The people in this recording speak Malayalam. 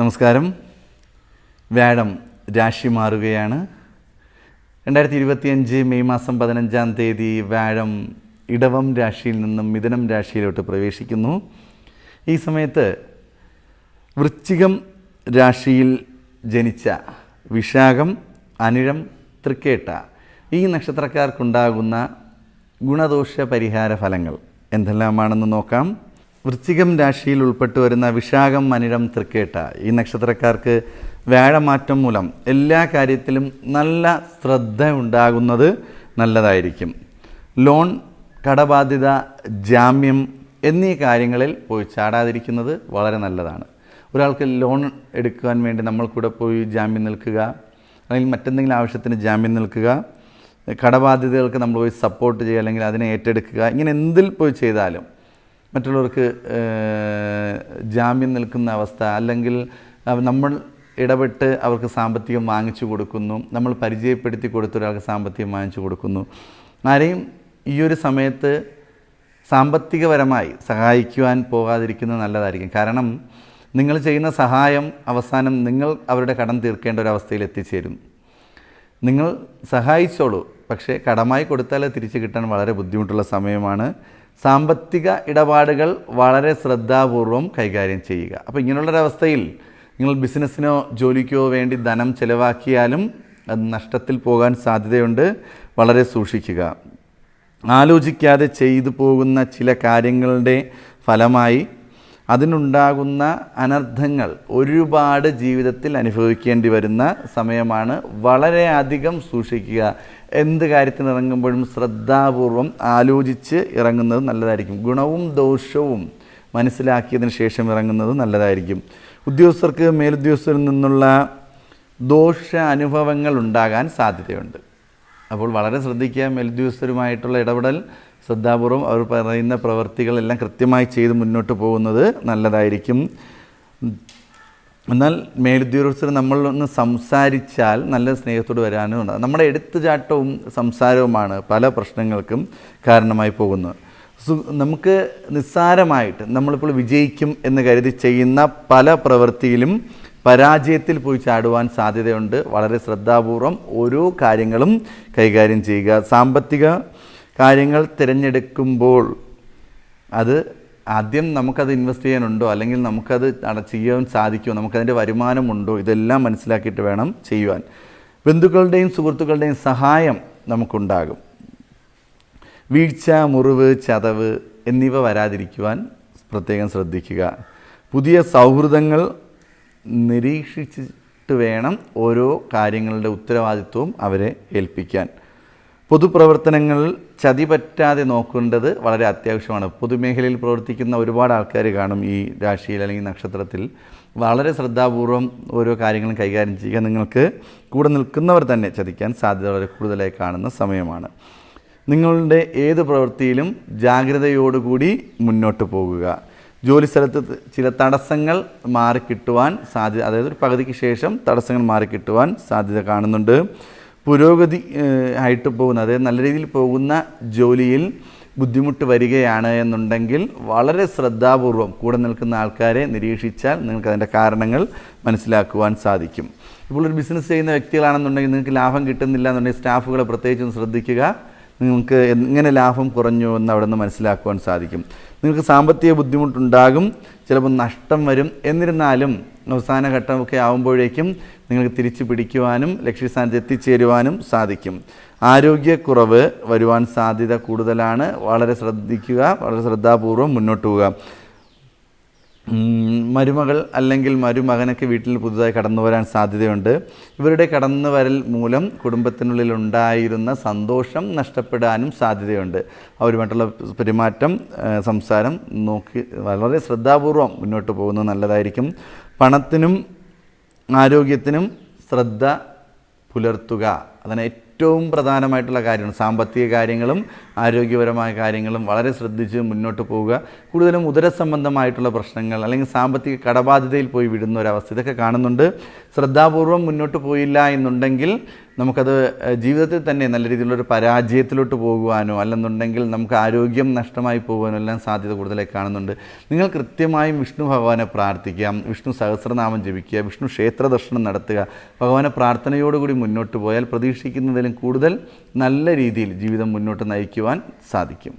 നമസ്കാരം. വ്യാഴം രാശി മാറുകയാണ്. രണ്ടായിരത്തി ഇരുപത്തിയഞ്ച് മെയ് മാസം പതിനഞ്ചാം തീയതി വ്യാഴം ഇടവം രാശിയിൽ നിന്നും മിഥുനം രാശിയിലോട്ട് പ്രവേശിക്കുന്നു. ഈ സമയത്ത് വൃശ്ചികം രാശിയിൽ ജനിച്ച വിശാഖം അനിഴം തൃക്കേട്ട ഈ നക്ഷത്രക്കാർക്കുണ്ടാകുന്ന ഗുണദോഷ പരിഹാര ഫലങ്ങൾ എന്തെല്ലാമാണെന്ന് നോക്കാം. വൃശ്ചികം രാശിയിൽ ഉൾപ്പെട്ടു വരുന്ന വിശാഖം മനിരം തൃക്കേട്ട ഈ നക്ഷത്രക്കാർക്ക് വ്യാഴമാറ്റം മൂലം എല്ലാ കാര്യത്തിലും നല്ല ശ്രദ്ധ ഉണ്ടാകുന്നത് നല്ലതായിരിക്കും. ലോൺ കടബാധ്യത ജാമ്യം എന്നീ കാര്യങ്ങളിൽ പോയി ചാടാതിരിക്കുന്നത് വളരെ നല്ലതാണ്. ഒരാൾക്ക് ലോൺ എടുക്കുവാൻ വേണ്ടി നമ്മൾ കൂടെ പോയി ജാമ്യം നിൽക്കുക അല്ലെങ്കിൽ മറ്റെന്തെങ്കിലും ആവശ്യത്തിന് ജാമ്യം നിൽക്കുക കടബാധ്യതകൾക്ക് നമ്മൾ പോയി സപ്പോർട്ട് ചെയ്യുക അല്ലെങ്കിൽ അതിനെ ഏറ്റെടുക്കുക ഇങ്ങനെ എന്തിൽ പോയി ചെയ്താലും മറ്റുള്ളവർക്ക് ജാമ്യം നിൽക്കുന്ന അവസ്ഥ അല്ലെങ്കിൽ നമ്മൾ ഇടപെട്ട് അവർക്ക് സാമ്പത്തികം വാങ്ങിച്ചു കൊടുക്കുന്നു നമ്മൾ പരിചയപ്പെടുത്തി കൊടുത്തൊരാൾക്ക് സാമ്പത്തികം വാങ്ങിച്ചു കൊടുക്കുന്നു. ആരെയും ഈ ഒരു സമയത്ത് സാമ്പത്തികപരമായി സഹായിക്കുവാൻ പോകാതിരിക്കുന്നത് നല്ലതായിരിക്കും. കാരണം നിങ്ങൾ ചെയ്യുന്ന സഹായം അവസാനം നിങ്ങൾ അവരുടെ കടം തീർക്കേണ്ട ഒരു അവസ്ഥയിൽ എത്തിച്ചേരും. നിങ്ങൾ സഹായിച്ചോളൂ പക്ഷേ കടമായി കൊടുത്താൽ തിരിച്ചു കിട്ടാൻ വളരെ ബുദ്ധിമുട്ടുള്ള സമയമാണ്. സാമ്പത്തിക ഇടപാടുകൾ വളരെ ശ്രദ്ധാപൂർവം കൈകാര്യം ചെയ്യുക. അപ്പോൾ ഇങ്ങനെയുള്ളൊരവസ്ഥയിൽ നിങ്ങൾ ബിസിനസ്സിനോ ജോലിക്കോ വേണ്ടി ധനം ചിലവാക്കിയാലും അത് നഷ്ടത്തിൽ പോകാൻ സാധ്യതയുണ്ട്. വളരെ സൂക്ഷിക്കുക. ആലോചിക്കാതെ ചെയ്തു പോകുന്ന ചില കാര്യങ്ങളുടെ ഫലമായി അതിനുണ്ടാകുന്ന അനർത്ഥങ്ങൾ ഒരുപാട് ജീവിതത്തിൽ അനുഭവിക്കേണ്ടി വരുന്ന സമയമാണ് വളരെയധികം സൂക്ഷിക്കുക. എന്ത് കാര്യത്തിന് ഇറങ്ങുമ്പോഴും ശ്രദ്ധാപൂർവം ആലോചിച്ച് ഇറങ്ങുന്നത് നല്ലതായിരിക്കും. ഗുണവും ദോഷവും മനസ്സിലാക്കിയതിന് ശേഷം ഇറങ്ങുന്നത് നല്ലതായിരിക്കും. ഉദ്യോഗസ്ഥർക്ക് മേലുദ്യോഗസ്ഥരിൽ നിന്നുള്ള ദോഷ അനുഭവങ്ങൾ ഉണ്ടാകാൻ സാധ്യതയുണ്ട്. അപ്പോൾ വളരെ ശ്രദ്ധിക്കുക മേലുദ്യോഗസ്ഥരുമായിട്ടുള്ള ഇടപെടൽ ശ്രദ്ധാപൂർവം അവർ പറയുന്ന പ്രവൃത്തികളെല്ലാം കൃത്യമായി ചെയ്ത് മുന്നോട്ട് പോകുന്നത് നല്ലതായിരിക്കും. എന്നാൽ മേലുദ്യോഗസ്ഥർ നമ്മളൊന്ന് സംസാരിച്ചാൽ നല്ല സ്നേഹത്തോട് വരാനും ഉണ്ട് നമ്മുടെ എടുത്തുചാട്ടവും സംസാരവുമാണ് പല പ്രശ്നങ്ങൾക്കും കാരണമായി പോകുന്നത്. സു- നമുക്ക് നിസ്സാരമായിട്ട് നമ്മളിപ്പോൾ വിജയിക്കും എന്ന് കരുതി ചെയ്യുന്ന പല പ്രവൃത്തിയിലും പരാജയത്തിൽ പോയി ചാടുവാൻ സാധ്യതയുണ്ട്. വളരെ ശ്രദ്ധാപൂർവം ഓരോ കാര്യങ്ങളും കൈകാര്യം ചെയ്യുക. സാമ്പത്തിക കാര്യങ്ങൾ തിരഞ്ഞെടുക്കുമ്പോൾ അത് ആദ്യം നമുക്കത് ഇൻവെസ്റ്റ് ചെയ്യാനുണ്ടോ? അല്ലെങ്കിൽ നമുക്കത് ചെയ്യാൻ സാധിക്കുമോ? നമുക്കതിന്റെ വരുമാനമുണ്ടോ? ഇതെല്ലാം മനസ്സിലാക്കിയിട്ട് വേണം ചെയ്യുവാൻ. ബന്ധുക്കളുടെയും സുഹൃത്തുക്കളുടെയും സഹായം നമുക്കുണ്ടാകും. വീഴ്ച മുറിവ് ചതവ് എന്നിവ വരാതിരിക്കുവാൻ പ്രത്യേകം ശ്രദ്ധിക്കുക. പുതിയ സൗഹൃദങ്ങൾ നിരീക്ഷിച്ചിട്ട് വേണം ഓരോ കാര്യങ്ങളുടെ ഉത്തരവാദിത്വവും അവരെ ഏൽപ്പിക്കാൻ. പൊതുപ്രവർത്തനങ്ങളിൽ ചതി പറ്റാതെ നോക്കേണ്ടത് വളരെ അത്യാവശ്യമാണ്. പൊതുമേഖലയിൽ പ്രവർത്തിക്കുന്ന ഒരുപാട് ആൾക്കാർ കാണും ഈ രാശിയിൽ അല്ലെങ്കിൽ നക്ഷത്രത്തിൽ. വളരെ ശ്രദ്ധാപൂർവം ഓരോ കാര്യങ്ങളും കൈകാര്യം ചെയ്യുക. നിങ്ങൾക്ക് കൂടെ നിൽക്കുന്നവർ തന്നെ ചതിക്കാൻ സാധ്യത വളരെ കൂടുതലായി കാണുന്ന സമയമാണ്. നിങ്ങളുടെ ഏത് പ്രവൃത്തിയിലും ജാഗ്രതയോടുകൂടി മുന്നോട്ട് പോകുക. ജോലി സ്ഥലത്ത് ചില തടസ്സങ്ങൾ മാറിക്കിട്ടുവാൻ സാധ്യത അതായത് ഒരു പകുതിക്ക് ശേഷം തടസ്സങ്ങൾ മാറിക്കിട്ടുവാൻ സാധ്യത കാണുന്നുണ്ട്. പുരോഗതി ആയിട്ട് പോകുന്ന അതായത് നല്ല രീതിയിൽ പോകുന്ന ജോലിയിൽ ബുദ്ധിമുട്ട് വരികയാണ് എന്നുണ്ടെങ്കിൽ വളരെ ശ്രദ്ധാപൂർവം കൂടെ നിൽക്കുന്ന ആൾക്കാരെ നിരീക്ഷിച്ചാൽ നിങ്ങൾക്ക് അതിന്റെ കാരണങ്ങൾ മനസ്സിലാക്കുവാൻ സാധിക്കും. ഇപ്പോൾ ഒരു ബിസിനസ് ചെയ്യുന്ന വ്യക്തികളാണെന്നുണ്ടെങ്കിൽ നിങ്ങൾക്ക് ലാഭം കിട്ടുന്നില്ല എന്നുണ്ടെങ്കിൽ സ്റ്റാഫുകളെ പ്രത്യേകിച്ചും ശ്രദ്ധിക്കുക. നിങ്ങൾക്ക് എങ്ങനെ ലാഭം കുറഞ്ഞു എന്ന് അവിടെ നിന്ന് മനസ്സിലാക്കുവാൻ സാധിക്കും. നിങ്ങൾക്ക് സാമ്പത്തിക ബുദ്ധിമുട്ടുണ്ടാകും ചിലപ്പോൾ നഷ്ടം വരും. എന്നിരുന്നാലും അവസാന ഘട്ടമൊക്കെ ആകുമ്പോഴേക്കും നിങ്ങൾക്ക് തിരിച്ചു പിടിക്കുവാനും ലക്ഷ്യസ്ഥാനത്ത് എത്തിച്ചേരുവാനും സാധിക്കും. ആരോഗ്യക്കുറവ് വരുവാൻ സാധ്യത കൂടുതലാണ്. വളരെ ശ്രദ്ധിക്കുക വളരെ ശ്രദ്ധാപൂർവം മുന്നോട്ട് പോവുക. മരുമകൾ അല്ലെങ്കിൽ മരുമകനൊക്കെ വീട്ടിൽ പുതുതായി കടന്നു വരാൻ സാധ്യതയുണ്ട്. ഇവരുടെ കടന്നു വരൽ മൂലം കുടുംബത്തിനുള്ളിൽ ഉണ്ടായിരുന്ന സന്തോഷം നഷ്ടപ്പെടാനും സാധ്യതയുണ്ട്. അവരുമായിട്ടുള്ള പെരുമാറ്റം സംസാരം നോക്കി വളരെ ശ്രദ്ധാപൂർവം മുന്നോട്ട് പോകുന്നത് നല്ലതായിരിക്കും. പണത്തിനും ആരോഗ്യത്തിനും ശ്രദ്ധ പുലർത്തുക. അതാണ് ഏറ്റവും പ്രധാനമായിട്ടുള്ള കാര്യമാണ്. സാമ്പത്തിക കാര്യങ്ങളും ആരോഗ്യപരമായ കാര്യങ്ങളും വളരെ ശ്രദ്ധിച്ച് മുന്നോട്ട് പോവുക. കൂടുതലും ഉദര സംബന്ധമായിട്ടുള്ള പ്രശ്നങ്ങൾ അല്ലെങ്കിൽ സാമ്പത്തിക കടബാധ്യതയിൽ പോയി വിടുന്ന ഒരവസ്ഥ ഇതൊക്കെ കാണുന്നുണ്ട്. ശ്രദ്ധാപൂർവം മുന്നോട്ട് പോയില്ല എന്നുണ്ടെങ്കിൽ നമുക്കത് ജീവിതത്തിൽ തന്നെ നല്ല രീതിയിലുള്ളൊരു പരാജയത്തിലോട്ട് പോകുവാനോ അല്ലെന്നുണ്ടെങ്കിൽ നമുക്ക് ആരോഗ്യം നഷ്ടമായി പോകുവാനോ എല്ലാം സാധ്യത കൂടുതലായി കാണുന്നുണ്ട്. നിങ്ങൾ കൃത്യമായും വിഷ്ണു ഭഗവാനെ പ്രാർത്ഥിക്കാം വിഷ്ണു സഹസ്രനാമം ജപിക്കുക വിഷ്ണു ക്ഷേത്ര ദർശനം നടത്തുക ഭഗവാനെ പ്രാർത്ഥനയോടുകൂടി മുന്നോട്ട് പോയാൽ പ്രതീക്ഷിക്കുന്നതിലും കൂടുതൽ നല്ല രീതിയിൽ ജീവിതം മുന്നോട്ട് നയിക്കുവാൻ സാധിക്കും.